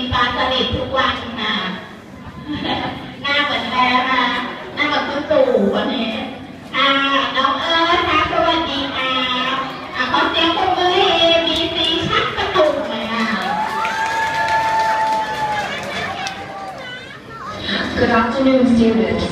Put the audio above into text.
มปลาสลิดทุกวันนะหน้าเหมือนแม่มาหน้าเหมือนคุณตู่วันนี้อ่าน้องเอิร์ธนะสวัสดีค่ะอ่าขอเสียงปรบมือให้บีซีชักกระตุกเลยอะคือ afternoon students